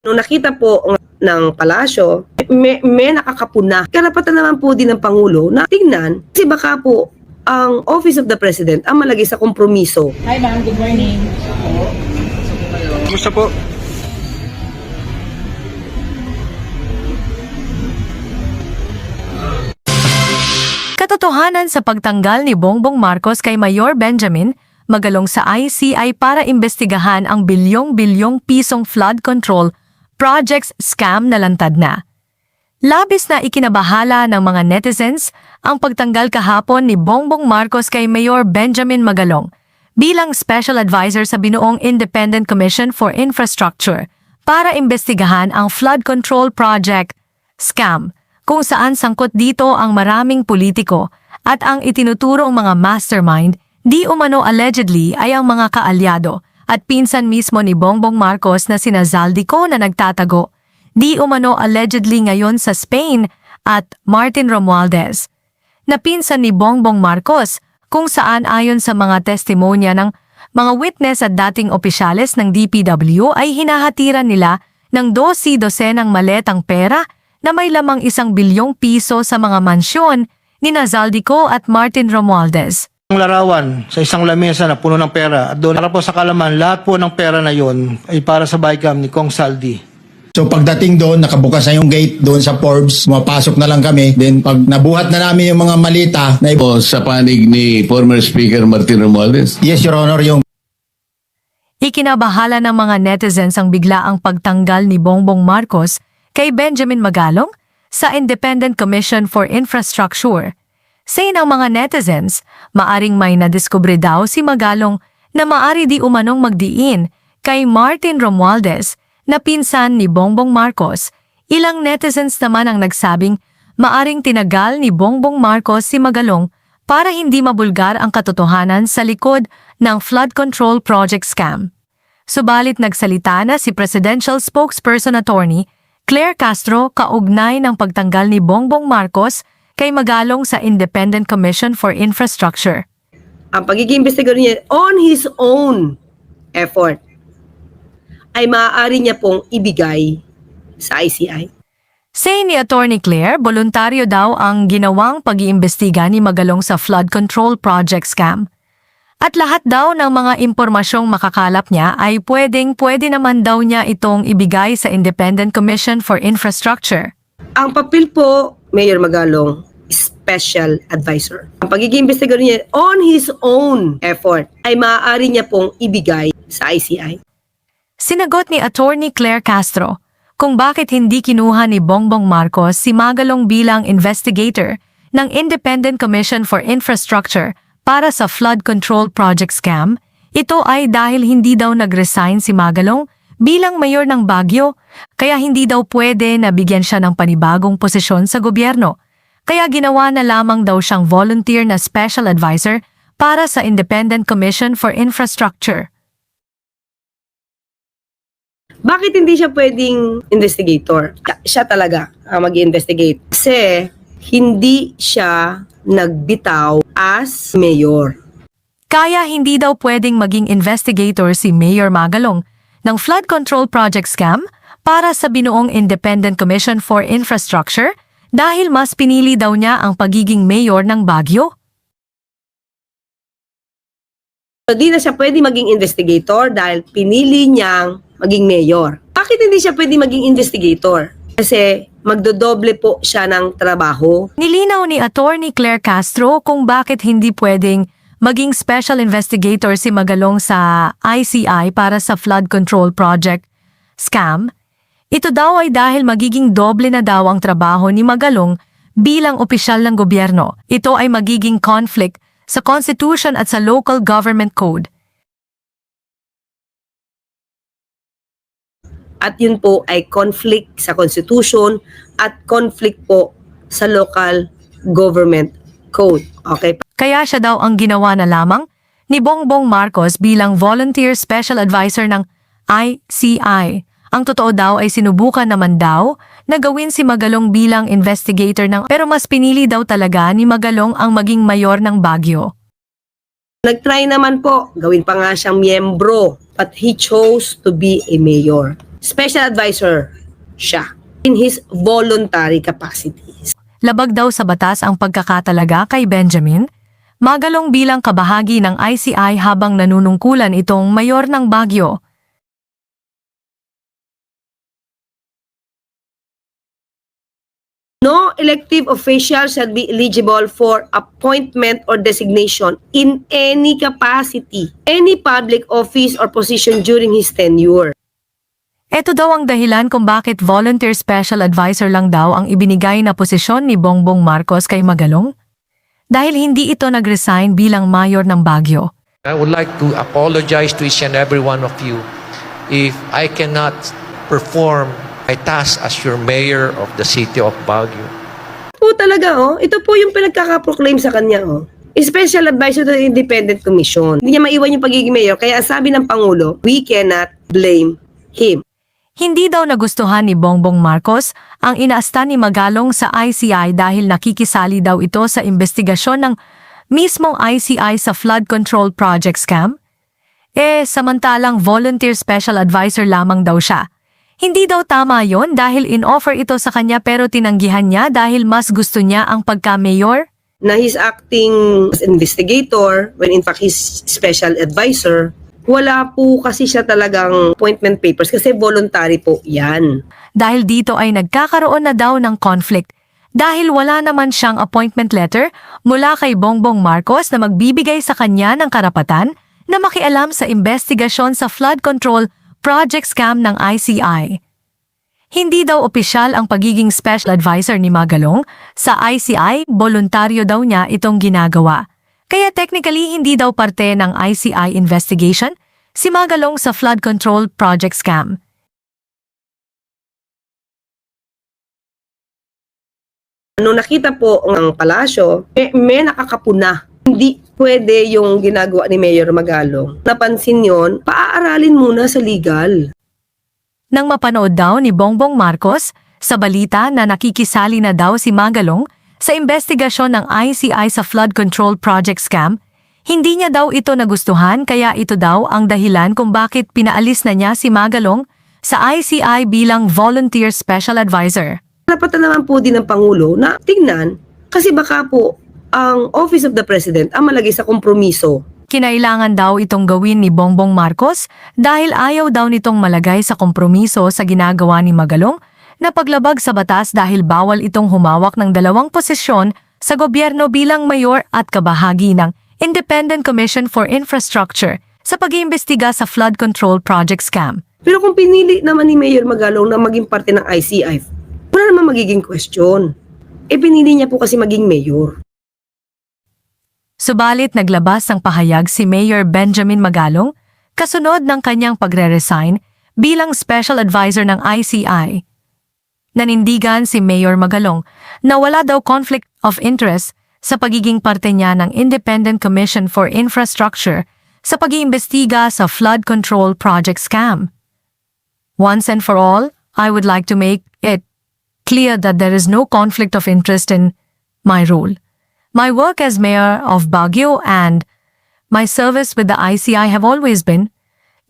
Nung nakita po ng palasyo, may, may nakakapuna. Karapatan naman po din ng Pangulo na tingnan kasi baka po ang Office of the President ang malagay sa kompromiso Hi ma'am, good morning. Kumusta po? Katotohanan sa pagtanggal ni Bongbong Marcos kay Mayor Benjamin magalong sa ICI para imbestigahan ang bilyong-bilyong pisong flood control projects scam na lantad na. Labis na ikinabahala ng mga netizens ang pagtanggal kahapon ni Bongbong Marcos kay Mayor Benjamin Magalong bilang special advisor sa binuong Independent Commission for Infrastructure para imbestigahan ang flood control project scam kung saan sangkot dito ang maraming politiko at ang itinuturong mga mastermind di umano allegedly ay ang mga kaalyado at pinsan mismo ni Bongbong Marcos na sina Zaldico na nagtatago, di umano allegedly ngayon sa Spain at Martin Romualdez. Na pinsan ni Bongbong Marcos kung saan ayon sa mga testimonya ng mga witness at dating opisyales ng DPW ay hinahatiran nila ng dosi-dosenang maletang pera na may lamang isang bilyong piso sa mga mansyon ni Nazaldico at Martin Romualdez. Ang larawan sa isang lamesa na puno ng pera at doon para po sa kalaman, lahat po ng pera na yon ay para sa bycam ni Kong Saldi. So pagdating doon, nakabukas na yung gate doon sa Forbes, mapasok na lang kami. Then pag nabuhat na namin yung mga malita, na po sa panig ni former Speaker Martin Romualdez. yes, Your Honor, yung Ikinabahala ng mga netizens ang biglaang pagtanggal ni Bongbong Marcos kay Benjamin Magalong sa Independent Commission for Infrastructure. Say ng mga netizens, maaring may nadiskubre daw si Magalong na maari di umanong magdiin kay Martin Romualdez na pinsan ni Bongbong Marcos. Ilang netizens naman ang nagsabing maaring tinagal ni Bongbong Marcos si Magalong para hindi mabulgar ang katotohanan sa likod ng flood control project scam. Subalit nagsalita na si Presidential Spokesperson Attorney Claire Castro kaugnay ng pagtanggal ni Bongbong Marcos kay Magalong sa Independent Commission for Infrastructure. ang pagiging investigador niya on his own effort ay maaari niya pong ibigay sa ICI. Say ni Attorney Claire, voluntaryo daw ang ginawang pag-iimbestiga ni Magalong sa flood control project scam. At lahat daw ng mga impormasyong makakalap niya ay pwedeng pwede naman daw niya itong ibigay sa Independent Commission for Infrastructure. Ang papel po, Mayor Magalong, special advisor. Ang pagiging investigador niya on his own effort ay maaari niya pong ibigay sa ICI. Sinagot ni Attorney Claire Castro kung bakit hindi kinuha ni Bongbong Marcos si Magalong bilang investigator ng Independent Commission for Infrastructure para sa flood control project scam. Ito ay dahil hindi daw nag-resign si Magalong bilang mayor ng Baguio, kaya hindi daw pwede na bigyan siya ng panibagong posisyon sa gobyerno. Kaya ginawa na lamang daw siyang volunteer na special advisor para sa Independent Commission for Infrastructure. Bakit hindi siya pwedeng investigator? Siya talaga ang mag-investigate. Kasi hindi siya nagbitaw as mayor. Kaya hindi daw pwedeng maging investigator si Mayor Magalong ng flood control project scam para sa binuong Independent Commission for Infrastructure dahil mas pinili daw niya ang pagiging mayor ng Baguio. So, di na siya pwede maging investigator dahil pinili niyang maging mayor. Bakit hindi siya pwede maging investigator? Kasi magdodoble po siya ng trabaho. Nilinaw ni Attorney Claire Castro kung bakit hindi pwedeng maging special investigator si Magalong sa ICI para sa flood control project scam. Ito daw ay dahil magiging doble na daw ang trabaho ni Magalong bilang opisyal ng gobyerno. Ito ay magiging conflict sa Constitution at sa Local Government Code. At yun po ay conflict sa Constitution at conflict po sa local government code. Okay? Kaya siya daw ang ginawa na lamang ni Bongbong Marcos bilang volunteer special advisor ng ICI. Ang totoo daw ay sinubukan naman daw na gawin si Magalong bilang investigator ng pero mas pinili daw talaga ni Magalong ang maging mayor ng Baguio. Nag-try naman po, gawin pa nga siyang miyembro, but he chose to be a mayor. special advisor siya in his voluntary capacity. Labag daw sa batas ang pagkakatalaga kay Benjamin, magalong bilang kabahagi ng ICI habang nanunungkulan itong mayor ng Baguio. No elective official shall be eligible for appointment or designation in any capacity, any public office or position during his tenure. Ito daw ang dahilan kung bakit volunteer special advisor lang daw ang ibinigay na posisyon ni Bongbong Marcos kay Magalong? Dahil hindi ito nag-resign bilang mayor ng Baguio. I would like to apologize to each and every one of you if I cannot perform my task as your mayor of the city of Baguio. Po talaga oh, ito po yung pinagkakaproclaim sa kanya oh. Special advisor to the Independent Commission. Hindi niya maiwan yung pagiging mayor. Kaya sabi ng Pangulo, we cannot blame him. Hindi daw nagustuhan ni Bongbong Marcos ang inaasta ni Magalong sa ICI dahil nakikisali daw ito sa investigasyon ng mismong ICI sa flood control project scam. Eh, samantalang volunteer special advisor lamang daw siya. Hindi daw tama yon dahil in-offer ito sa kanya pero tinanggihan niya dahil mas gusto niya ang pagka-mayor? Na he's acting as investigator when in fact he's special advisor. Wala po kasi siya talagang appointment papers kasi voluntary po yan. Dahil dito ay nagkakaroon na daw ng conflict dahil wala naman siyang appointment letter mula kay Bongbong Marcos na magbibigay sa kanya ng karapatan na makialam sa investigasyon sa flood control project scam ng ICI. Hindi daw opisyal ang pagiging special advisor ni Magalong. Sa ICI, voluntaryo daw niya itong ginagawa. Kaya technically hindi daw parte ng ICI investigation si Magalong sa flood control project scam. Nung nakita po ang palasyo, eh, may nakakapuna. Hindi pwede yung ginagawa ni Mayor Magalong. Napansin yon, paaaralin muna sa legal. Nang mapanood daw ni Bongbong Marcos sa balita na nakikisali na daw si Magalong sa investigasyon ng ICI sa flood control project scam, hindi niya daw ito nagustuhan kaya ito daw ang dahilan kung bakit pinaalis na niya si Magalong sa ICI bilang volunteer special advisor. Napatan naman po din ng Pangulo na tingnan kasi baka po ang Office of the President ang malagay sa kompromiso Kinailangan daw itong gawin ni Bongbong Marcos dahil ayaw daw nitong malagay sa kompromiso sa ginagawa ni Magalong na paglabag sa batas dahil bawal itong humawak ng dalawang posisyon sa gobyerno bilang mayor at kabahagi ng Independent Commission for Infrastructure sa pag-iimbestiga sa flood control project scam. Pero kung pinili naman ni Mayor Magalong na maging parte ng ICI, wala naman magiging question. Eh pinili niya po kasi maging mayor. Subalit naglabas ng pahayag si Mayor Benjamin Magalong kasunod ng kanyang pagre-resign bilang special advisor ng ICI. Nanindigan si Mayor Magalong na wala daw conflict of interest sa pagiging parte niya ng Independent Commission for Infrastructure sa pag-iimbestiga sa flood control project scam. Once and for all, I would like to make it clear that there is no conflict of interest in my role. My work as mayor of Baguio and my service with the ICI have always been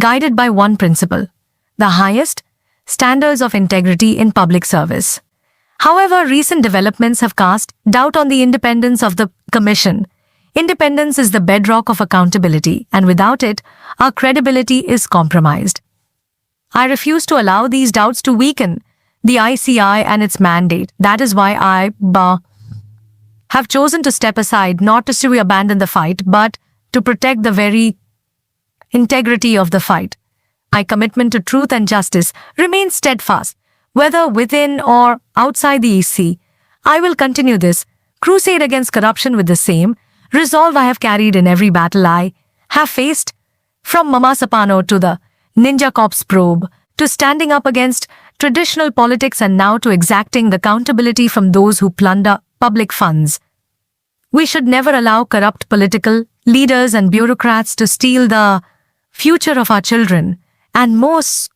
guided by one principle the highest standards of integrity in public service. However, recent developments have cast doubt on the independence of the Commission. Independence is the bedrock of accountability, and without it, our credibility is compromised. I refuse to allow these doubts to weaken the ICI and its mandate. That is why I, bah, have chosen to step aside not to abandon the fight, but to protect the very integrity of the fight. My commitment to truth and justice remains steadfast, whether within or outside the EC. I will continue this crusade against corruption with the same resolve I have carried in every battle I have faced, from Mama Sapano to the Ninja Cops probe, to standing up against traditional politics and now to exacting the accountability from those who plunder public funds. We should never allow corrupt political leaders and bureaucrats to steal the future of our children and most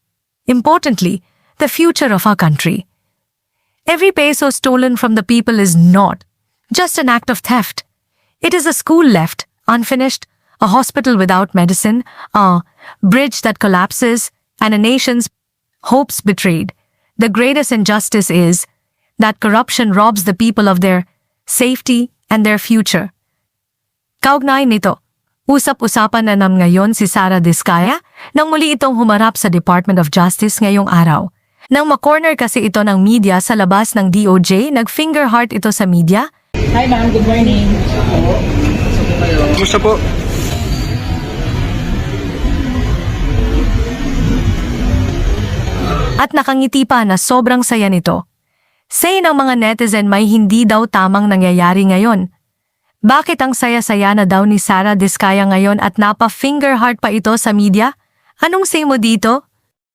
importantly, the future of our country. Every peso stolen from the people is not just an act of theft. It is a school left unfinished, a hospital without medicine, a bridge that collapses, and a nation's hopes betrayed. The greatest injustice is that corruption robs the people of their safety and their future. Kaugnay nito, usap-usapan na nam ngayon si Sara Diskaya nang muli itong humarap sa Department of Justice ngayong araw. Nang makorner kasi ito ng media sa labas ng DOJ, nag-finger heart ito sa media Hi ma'am, good morning. Kumusta po? at nakangiti pa na sobrang saya nito. Say ng mga netizen may hindi daw tamang nangyayari ngayon. Bakit ang saya-saya na daw ni Sara Diskaya ngayon at napa-finger heart pa ito sa media? Anong say mo dito?